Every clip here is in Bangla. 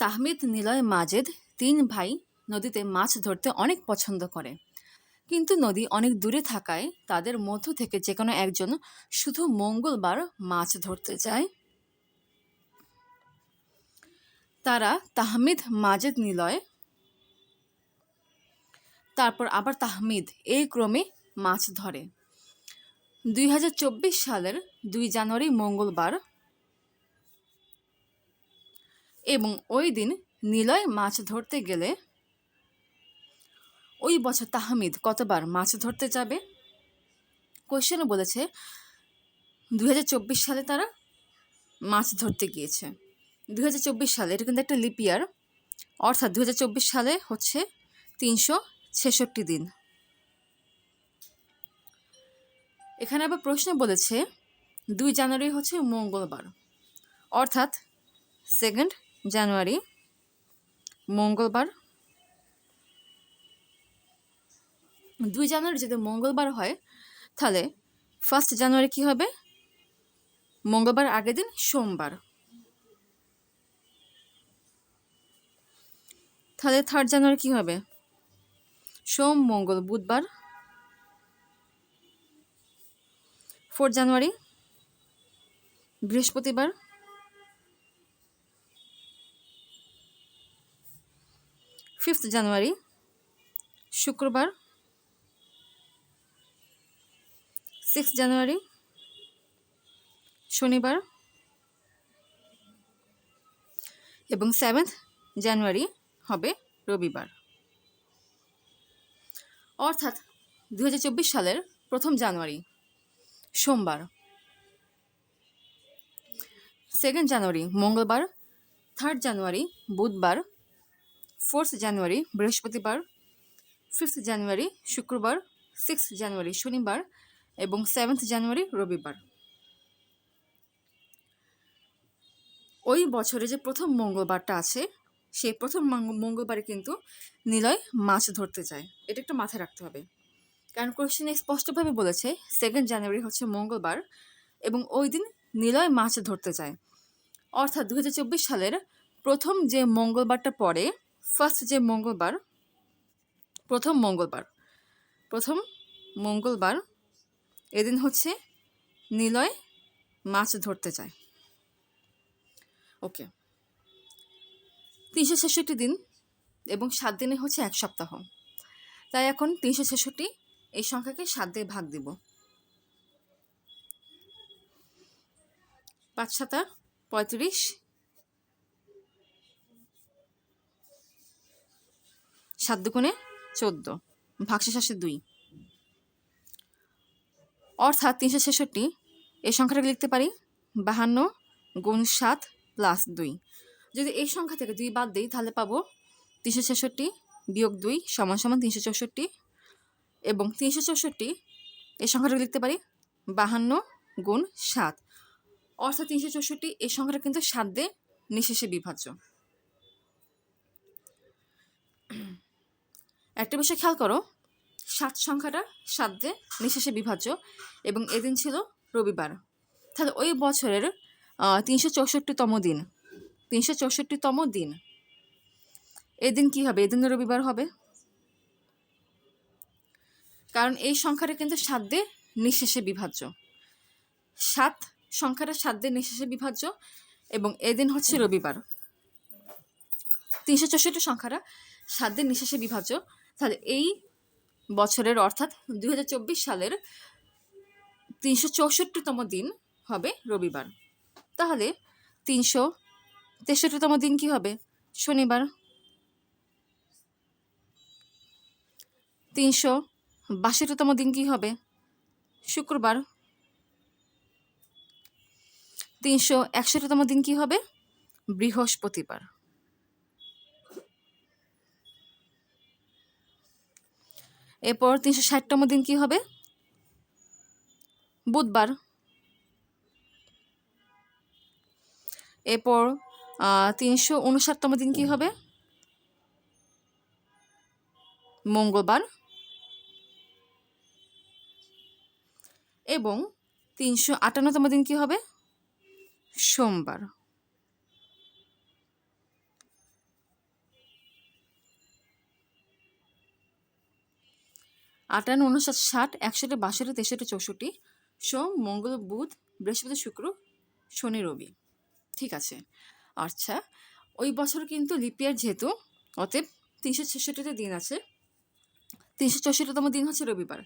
তাহমিদ নিলয় মাজেদ তিন ভাই নদীতে মাছ ধরতে অনেক পছন্দ করে। কিন্তু নদী অনেক দূরে থাকায় তাদের মধ্য থেকে যে কোনো একজন শুধু মঙ্গলবার মাছ ধরতে যায়। তারা তাহমিদ, মাজেদ, নিলয়, তারপর আবার তাহমিদ, এই ক্রমে মাছ ধরে। দুই হাজার চব্বিশ সালের দুই জানুয়ারি মঙ্গলবার এবং ওই দিন নিলয় মাছ ধরতে গেলে ওই বছর তাহমিদ কতবার মাছ ধরতে যাবে? কোয়েশ্চেনও বলেছে দু হাজার চব্বিশ সালে তারা মাছ ধরতে গিয়েছে। দু হাজার চব্বিশ সালে, এটা কিন্তু একটা লিপিয়ার অর্থাৎ দু হাজার চব্বিশ সালে হচ্ছে তিনশো ছেষট্টি দিন। এখানে আবার প্রশ্ন বলেছে, দুই জানুয়ারি হচ্ছে মঙ্গলবার, অর্থাৎ সেকেন্ড জানুয়ারি, মঙ্গলবার। দুই জানুয়ারি যদি মঙ্গলবার হয়, তাহলে ফার্স্ট জানুয়ারি কি হবে? মঙ্গলবার আগের দিন, সোমবার। তাহলে থার্ড জানুয়ারি কি হবে? সোম, মঙ্গল, বুধবার। ফোর্থ জানুয়ারি, বৃহস্পতিবার। ফিফথ জানুয়ারি শুক্রবার সিক্স জানুয়ারি শনিবার এবং সেভেন্থ জানুয়ারি হবে রবিবার। অর্থাৎ দুহাজার চব্বিশ সালের প্রথম জানুয়ারি সোমবার। সেকেন্ড জানুয়ারি মঙ্গলবার থার্ড জানুয়ারি বুধবার ফোর্থ জানুয়ারি, বৃহস্পতিবার, ফিফথ জানুয়ারি, শুক্রবার সিক্স জানুয়ারি, শনিবার এবং সেভেন্থ জানুয়ারি, রবিবার। ওই বছরে যে প্রথম মঙ্গলবারটা আছে, সেই প্রথম মঙ্গলবারে কিন্তু নিলয় মাছ ধরতে যায়। এটা একটু মাথায় রাখতে হবে। কারণ কোশ্চেনে স্পষ্টভাবে বলেছে সেকেন্ড জানুয়ারি হচ্ছে মঙ্গলবার এবং ওই দিন নিলয় মাছ ধরতে যায়। অর্থাৎ দু হাজার চব্বিশ সালের প্রথম যে মঙ্গলবারটা পড়ে ফার্স্ট যে মঙ্গলবার, প্রথম মঙ্গলবার প্রথম মঙ্গলবার এদিন হচ্ছে নিলয় মাছ ধরতে যায়। ওকে। তিনশো ছেষট্টি দিন এবং সাত দিনে হচ্ছে এক সপ্তাহ। তাই এখন তিনশো ছেষট্টি, এই সংখ্যাকে সাত দিয়ে ভাগ দিব। পাঁচ সাতা পঁয়ত্রিশ সাত দুগুণে চোদ্দ ভাগশেষ আসে দুই। অর্থাৎ তিনশো ছেষট্টি, এই সংখ্যাটাকে লিখতে পারি বাহান্ন গুণ সাত প্লাস দুই। যদি এই সংখ্যা থেকে দুই বাদ দিই, তাহলে পাবো তিনশো ছেষট্টি বিয়োগ দুই সমান সমান তিনশো চৌষট্টি এবং তিনশো চৌষট্টি, এই সংখ্যাটা লিখতে পারি বাহান্ন গুণ সাত। অর্থাৎ তিনশো চৌষট্টি, এই সংখ্যাটা কিন্তু সাত দিয়ে নিঃশেষে বিভাজ্য। একটা বিষয় খেয়াল করো, সাত সংখ্যাটা সাত নিঃশেষে বিভাজ্য এবং এদিন ছিল রবিবার। তাহলে ওই বছরের তিনশো চৌষট্টিতম দিন। তিনশো চৌষট্টিতম দিন। এদিন কি হবে? এদিন রবিবার হবে। কারণ এই সংখ্যাটা কিন্তু সাত দিয়ে নিঃশেষে বিভাজ্য। সাত সংখ্যাটা সাত দিয়ে নিঃশেষে বিভাজ্য এবং এদিন হচ্ছে রবিবার। তিনশো চৌষট্টি সংখ্যাটা সাত নিঃশেষে বিভাজ্য তাহলে এই বছরের অর্থাৎ দু হাজার চব্বিশ সালের তিনশো চৌষট্টিতম দিন হবে রবিবার। তাহলে তিনশো তেষট্টিতম দিন কি হবে? শনিবার। তিনশো বাষট্টিতম দিন কি হবে? শুক্রবার। তিনশো একষট্টিতম দিন কি হবে? বৃহস্পতিবার। এরপর তিনশো ষাটতম দিন কি হবে? বুধবার। এরপর তিনশো উনষাটতম দিন কি হবে? মঙ্গলবার। এবং তিনশো আটান্নতম দিন কি হবে? সোমবার। আটান্ন উনষাট ষাট, একষট্টি, বাষট্টি, তেষট্টি, চৌষট্টি, সোম, মঙ্গল, বুধ, বৃহস্পতি, শুক্র, শনি, রবি। ঠিক আছে। আচ্ছা ওই বছর কিন্তু লিপিয়ার যেহেতু, অতএব তিনশো ছেষট্টিতে দিন আছে। তিনশো চৌষট্টিতম দিন হচ্ছে রবিবার।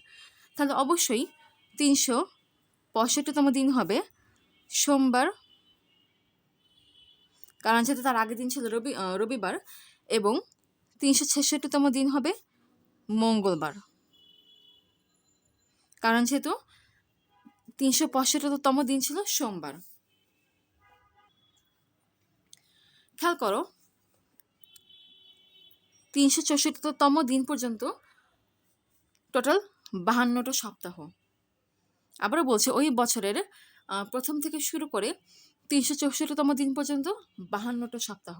তাহলে অবশ্যই তিনশো পঁয়ষট্টিতম দিন হবে সোমবার। কারণ যেহেতু তার আগের দিন ছিল রবি রবিবার এবং তিনশো ছেষট্টিতম দিন হবে মঙ্গলবার। কারণ যেহেতু তিনশো পঁয়ষট্টিতম দিন ছিল সোমবার। খেয়াল করো, তিনশো চৌষট্টিতম দিন পর্যন্ত টোটাল বাহান্নটা সপ্তাহ। আবারও বলছে, ওই বছরের প্রথম থেকে শুরু করে তিনশো চৌষট্টিতম দিন পর্যন্ত বাহান্নটা সপ্তাহ।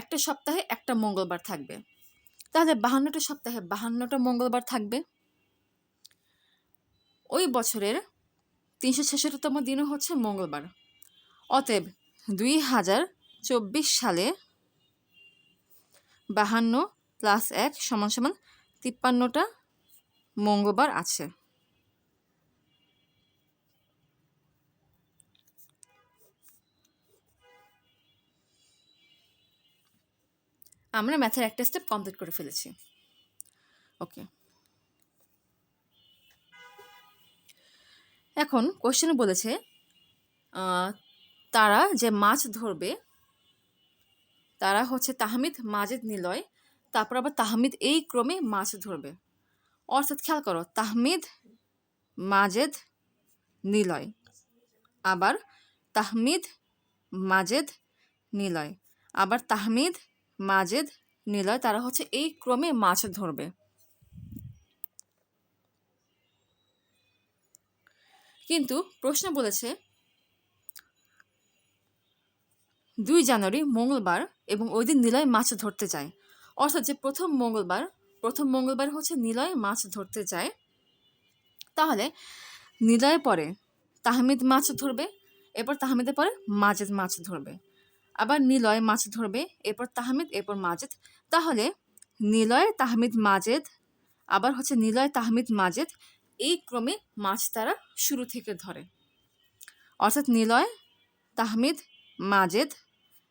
একটা সপ্তাহে একটা মঙ্গলবার থাকবে। তাহলে বাহান্নটা সপ্তাহে বাহান্নটা মঙ্গলবার থাকবে। ওই বছরের তিনশো ছেষট্টিতম দিনও হচ্ছে মঙ্গলবার। অতএব দুই হাজার চব্বিশ সালে বাহান্ন প্লাস এক সমান সমান তিপ্পান্নটা মঙ্গলবার আছে। আমরা ম্যাথের একটা স্টেপ কমপ্লিট করে ফেলেছি। ওকে এখন কোশ্চেনে বলেছে তারা যে মাছ ধরবে, তারা হচ্ছে তাহমিদ মাজেদ নিলয়, তারপর আবার তাহমিদ এই ক্রমে মাছ ধরবে। অর্থাৎ খেয়াল করো, তাহমিদ মাজেদ নিলয়, আবার তাহমিদ মাজেদ নিলয়, আবার তাহমিদ মাজেদ নিলয়, তারা হচ্ছে এই ক্রমে মাছ ধরবে। কিন্তু প্রশ্ন বলেছে, দুই জানুয়ারি মঙ্গলবার এবং ওই দিন নিলয় মাছ ধরতে যায়। অর্থাৎ যে প্রথম মঙ্গলবার প্রথম মঙ্গলবার হচ্ছে নিলয় মাছ ধরতে যায়। তাহলে নিলয় পরে তাহমিদ মাছ ধরবে, এরপর তাহমিদের পরে মাজেদ মাছ ধরবে। আবার নিলয় মাছ ধরবে, এরপর তাহমিদ, এরপর মাজেদ। তাহলে নিলয়, তাহমিদ, মাজেদ, আবার হচ্ছে নিলয়, তাহমিদ, মাজেদ এই ক্রমে মাছ তারা শুরু থেকে ধরে। অর্থাৎ নিলয়, তাহমিদ, মাজেদ,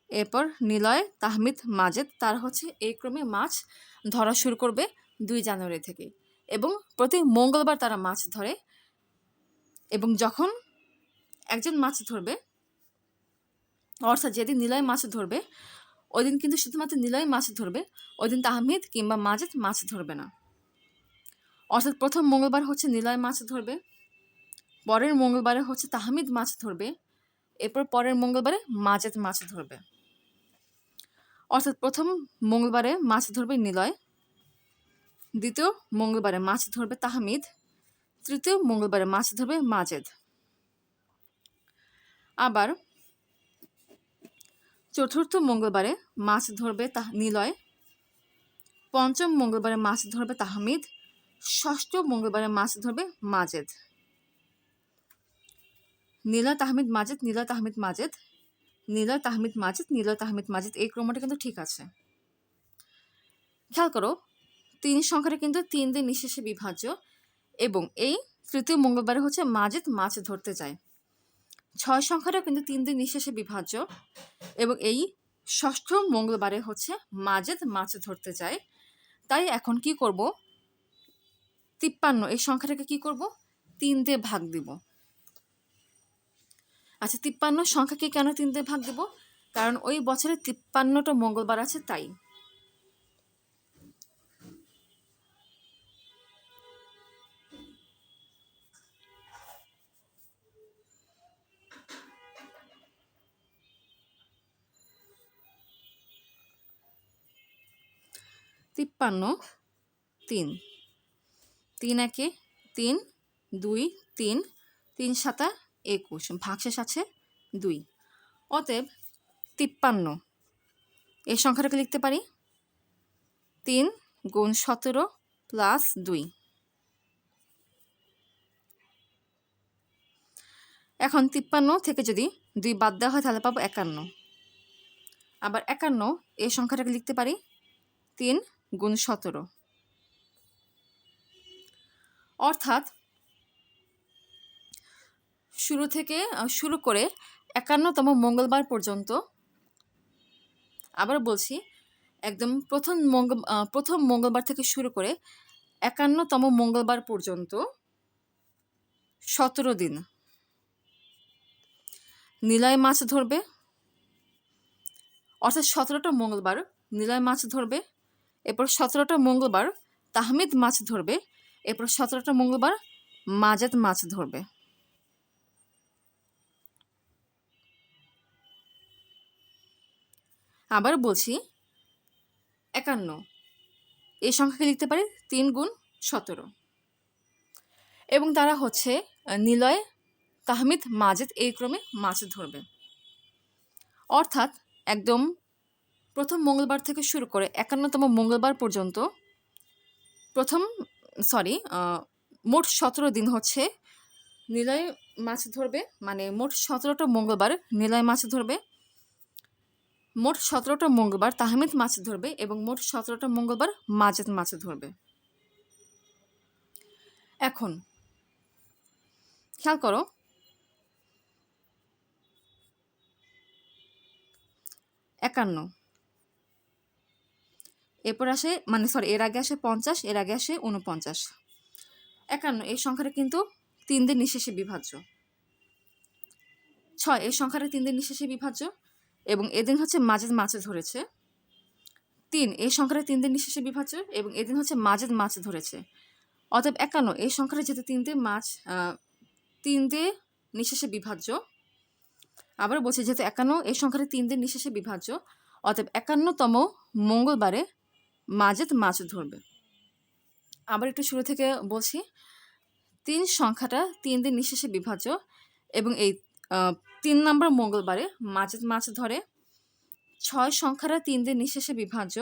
এরপর নিলয়, তাহমিদ, মাজেদ তারা হচ্ছে এই ক্রমে মাছ ধরা শুরু করবে দুই জানুয়ারি থেকে এবং প্রতি মঙ্গলবার তারা মাছ ধরে এবং যখন একজন মাছ ধরবে, অর্থাৎ যেদিন নিলয় মাছ ধরবে, ওই দিন কিন্তু শুধুমাত্র নিলয় মাছ ধরবে, ওই দিন তাহমিদ কিংবা মাজেদ মাছ ধরবে না। অর্থাৎ প্রথম মঙ্গলবার হচ্ছে নিলয় মাছ ধরবে, পরের মঙ্গলবারে হচ্ছে তাহমিদ মাছ ধরবে, এরপর পরের মঙ্গলবারে মাজেদ মাছ ধরবে। অর্থাৎ প্রথম মঙ্গলবারে মাছ ধরবে নিলয়, দ্বিতীয় মঙ্গলবারে মাছ ধরবে তাহমিদ, তৃতীয় মঙ্গলবারে মাছ ধরবে মাজেদ। আবার চতুর্থ মঙ্গলবারে মাছ ধরবে তাহ, নিলয়, পঞ্চম মঙ্গলবারে মাছ ধরবে তাহমিদ ষষ্ঠ মঙ্গলবারে মাছ ধরবে মাজেদ। নীলা তাহমিদ মাজেদ নীলা তাহমিদ মাজেদ নীলা তাহমিদ মাজেদ নীলা তাহমিদ মাজেদ, এই ক্রমটা কিন্তু ঠিক আছে। খেয়াল করো, তিন সংখ্যাটা কিন্তু তিন দিন নিঃশেষে বিভাজ্য এবং এই তৃতীয় মঙ্গলবারে হচ্ছে মাজেদ মাছ ধরতে যায়। ছয় সংখ্যাটা কিন্তু তিন দিন নিঃশেষে বিভাজ্য এবং এই ষষ্ঠ মঙ্গলবারে হচ্ছে মাজেদ মাছ ধরতে যায়। তাই এখন কি করব? তিপ্পান্ন, এই সংখ্যাটাকে কি করব? তিন দিয়ে ভাগ দিব। আচ্ছা তিপ্পান্ন সংখ্যাকে কেন তিন দিয়ে ভাগ দেব? কারণ ওই বছরে তিপ্পান্নটা মঙ্গলবার আছে, তাই। তিপ্পান্ন, তিন। তিন একে তিন, দুই, তিন তিন সাতা একুশ ভাগশেষ আছে দুই। অতএব তিপ্পান্ন। এই সংখ্যাটাকে লিখতে পারি? তিন গুণ সতেরো প্লাস দুই। এখন তিপ্পান্ন থেকে যদি দুই বাদ দেওয়া হয়, তাহলে পাবো একান্ন। আবার একান্ন, এই সংখ্যাটাকে লিখতে পারি? তিন গুণ সতেরো। অর্থাৎ শুরু থেকে শুরু করে একান্নতম মঙ্গলবার পর্যন্ত আবার বলছি, একদম প্রথম মঙ্গল প্রথম মঙ্গলবার থেকে শুরু করে একান্নতম মঙ্গলবার পর্যন্ত সতেরো দিন নিলয় মাছ ধরবে। অর্থাৎ সতেরোটা মঙ্গলবার নিলয় মাছ ধরবে, এরপর সতেরোটা মঙ্গলবার তাহমিদ মাছ ধরবে এরপর সতেরোটা মঙ্গলবার মাজাদ মাছ ধরবে। আবার বলছি, একান্ন। এই সংখ্যাকে লিখতে পারি তিন গুণ সতেরো। এবং তারা হচ্ছে নিলয়, তাহমিদ মাজেদ এই ক্রমে মাছ ধরবে। অর্থাৎ একদম প্রথম মঙ্গলবার থেকে শুরু করে একান্নতম মঙ্গলবার পর্যন্ত প্রথম সরি মোট সতেরো দিন হচ্ছে। নিলয় মাছ ধরবে মানে মোট সতেরোটা মঙ্গলবার নিলয় মাছ ধরবে। মোট সতেরোটা মঙ্গলবার তাহমিদ মাছ ধরবে এবং মোট সতেরোটা মঙ্গলবার মাজেদ মাছ ধরবে। এখন খেয়াল করো, একান্ন। এরপর আসে মানে সরি এর আগে আসে পঞ্চাশ, এর আগে আসে উনপঞ্চাশ একান্ন, এই সংখ্যাটা কিন্তু তিন দিন নিঃশেষে বিভাজ্য। ছয়, এই সংখ্যাটা তিন দিন নিঃশেষে বিভাজ্য এবং এদিন হচ্ছে মাজেদ মাছ ধরেছে। তিন, এই সংখ্যাটা তিন দিন নিঃশেষে বিভাজ্য এবং এদিন হচ্ছে মাজেদ মাছ ধরেছে। অতএব একান্ন, এই সংখ্যাটা যেহেতু তিন দিয়ে মাছ তিন দিয়ে নিঃশেষে বিভাজ্য আবার বলছি যেহেতু একান্ন, এই সংখ্যাটা তিন দিন নিঃশেষে বিভাজ্য, অতএব একান্নতম মঙ্গলবারে মাজেদ মাছ ধরবে। আবার একটু শুরু থেকে বলছি, তিন সংখ্যাটা তিন দিন নিঃশেষে বিভাজ্য এবং এই তিন নম্বর মঙ্গলবারে মাজেদ মাছ ধরে। ছয় সংখ্যাটা তিন দিন নিঃশেষে বিভাজ্য।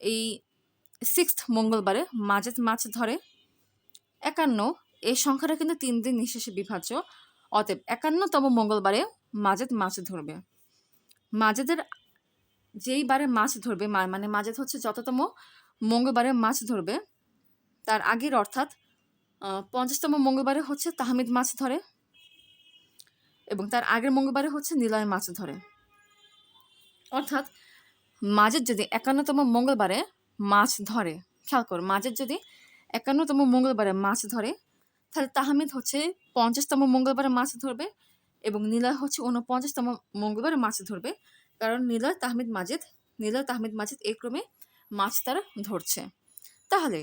এই সিক্সথ মঙ্গলবারে মাজেদ মাছ ধরে। একান্ন এই সংখ্যাটা কিন্তু তিন দিন নিঃশেষে বিভাজ্য। অতএব একান্নতম মঙ্গলবারে মাজেদ মাছ ধরবে। মাজেদের যেই বারে মাছ ধরবে মানে মাঝে হচ্ছে যততম মঙ্গলবারে মাছ ধরবে, তার আগের অর্থাৎ পঞ্চাশতম মঙ্গলবারে হচ্ছে তাহমিদ মাছ ধরে এবং তার আগের মঙ্গলবারে হচ্ছে নিলয় মাছ ধরে। অর্থাৎ মাজেদ যদি একান্নতম মঙ্গলবারে মাছ ধরে, খেয়াল কর মাজেদ যদি একান্নতম মঙ্গলবারে মাছ ধরে, তাহলে তাহমিদ হচ্ছে পঞ্চাশতম মঙ্গলবারে মাছ ধরবে এবং নিলয় হচ্ছে উনপঞ্চাশতম মঙ্গলবারে মাছ ধরবে। কারণ নিলয় তাহমিদ মাজেদ, নিলয় তাহমিদ মাজেদ এই ক্রমে মাছ তারা ধরছে। তাহলে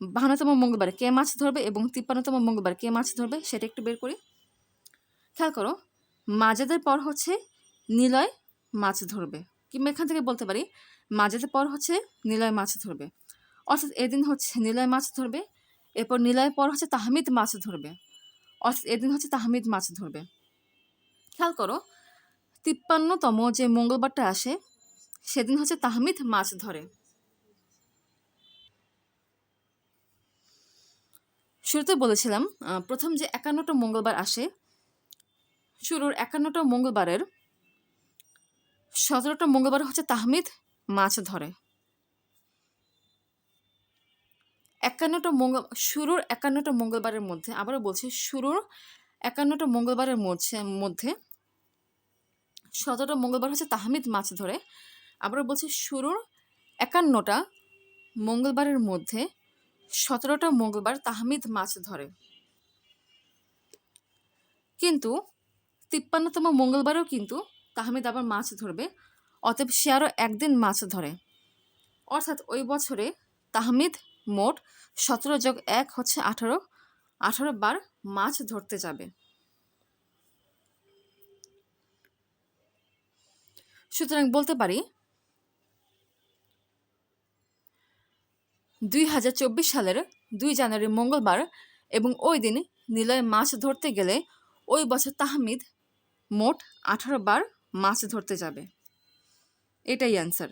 বাহান্নতম মঙ্গলবারে কে মাছ ধরবে এবং তিপ্পান্নতম মঙ্গলবারে কে মাছ ধরবে সেটা একটু বের করি। খেয়াল করো মাজেদের পর হচ্ছে নিলয় মাছ ধরবে। কিংবা এখান থেকে বলতে পারি? মাজেদের পর হচ্ছে নিলয় মাছ ধরবে। অর্থাৎ এদিন হচ্ছে নিলয় মাছ ধরবে, এরপর নিলয়ের পর হচ্ছে তাহমিদ মাছ ধরবে। অর্থাৎ এদিন হচ্ছে তাহমিদ মাছ ধরবে। খেয়াল করো তিপ্পান্নতম যে মঙ্গলবারটা আসে, সেদিন হচ্ছে তাহমিদ মাছ ধরে। শুরুতে বলেছিলাম প্রথম যে একান্নটা মঙ্গলবার আসে, শুরুর একান্নটা মঙ্গলবারের সতেরোটা মঙ্গলবার হচ্ছে তাহমিদ মাছ ধরে। একান্নটা মঙ্গল, শুরুর একান্নটা মঙ্গলবারের মধ্যে, আবারও বলছি, শুরুর একান্নটা মঙ্গলবারের মধ্যে মধ্যে সতেরোটা মঙ্গলবার হচ্ছে তাহমিদ মাছ ধরে। আবারও বলছি, শুরুর একান্নটা মঙ্গলবারের মধ্যে সতেরোটা মঙ্গলবার তাহমিদ মাছ ধরে। কিন্তু তিপ্পান্নতম মঙ্গলবারেও কিন্তু তাহমিদ আবার মাছ ধরবে, অতএব সে আরও একদিন মাছ ধরে। অর্থাৎ ওই বছরে তাহমিদ মোট সতেরো যোগ এক হচ্ছে আঠারো। আঠারো বার মাছ ধরতে যাবে। সুতরাং বলতে পারি, দুই হাজার চব্বিশ সালের দুই জানুয়ারি মঙ্গলবার এবং ওই দিন নিলয় মাছ ধরতে গেলে ওই বছর তাহমিদ মোট আঠারো বার মাছ ধরতে যাবে। এটাই অ্যান্সার